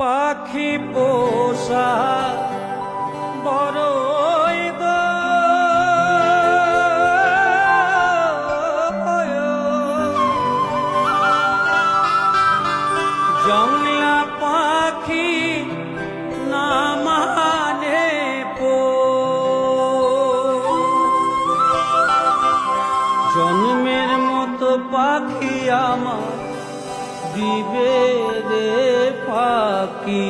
পাখি পোষা বড়ই। জংলা পাখি না মানে পো জন্মের মতো পাখি আমার দিবে রে পাখি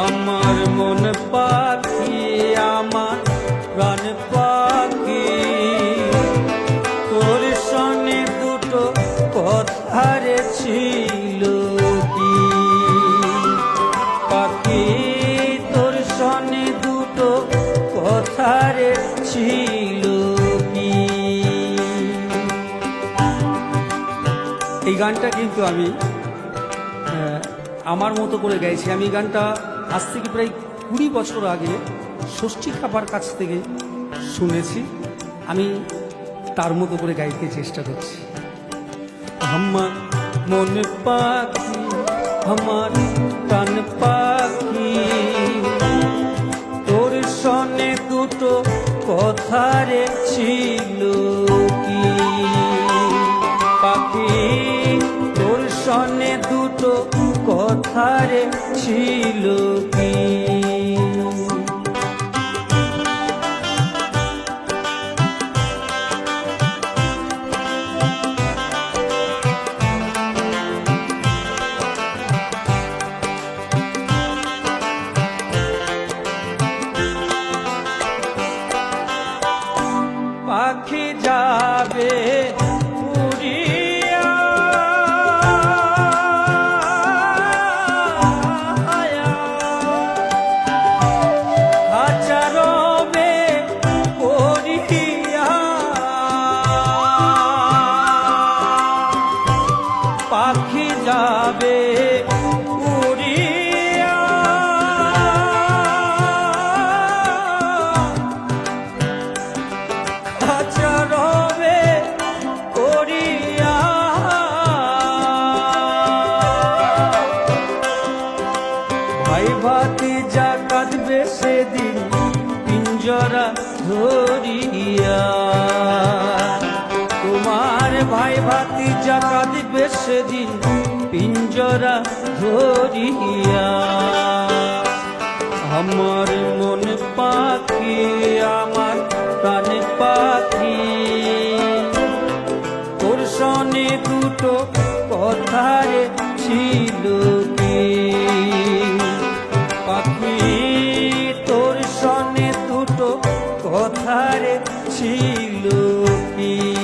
আমার পাখি, আমার প্রাণ পাখি। তোর সনে দুটো কথারে ছিল কি? পাখি, তোর সনে দুটো কথারে ছিল কি? এই গানটা কিন্তু আমি আমার মতো করে গাইছি। আমি গানটা আজ থেকে প্রায় কুড়ি বছর আগে ষষ্ঠী খাবার কাছ থেকে শুনেছি। আমি তার মতো করে গাইতে চেষ্টা করছি। আমার মন পাখি, আমার প্রাণ পাখি। তোর সনে দুটো কথারে ছিল কি? পাখি, তোর সনে দুটো কথারে ছিল কি? ভাতি যা কাঁদবে সেদিন পিঞ্জরা ধরিয়া। তোমার ভাই ভাতি যা কাঁদবে সেদিন পিঞ্জরা ধরিয়া। আমার মন পাখি, আমার প্রাণ পাখি। তোর সনে দুটো কথারে ছিল। দুটো কথারে ছিল কি?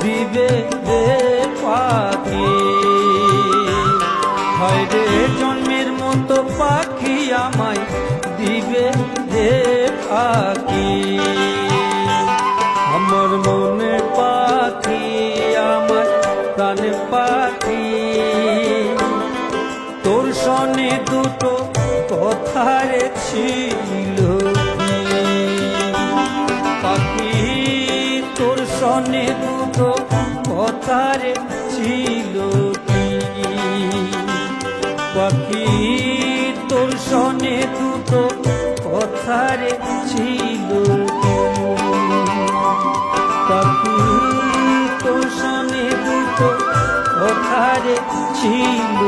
দিবে রে পাখি। হয় রে জন্মের মতো পাখি আমায় দিবে রে পাখি। আমার মন পাখি, আমার প্রাণ পাখি। তোর সনে দুটো কথার ছিল কি? পাখি, তোর সনে দুটো কথার ছিল কি? পাখি তোর সনে দুটো কথার ছিল পাখি তোর সনে দুটো কথার ছিল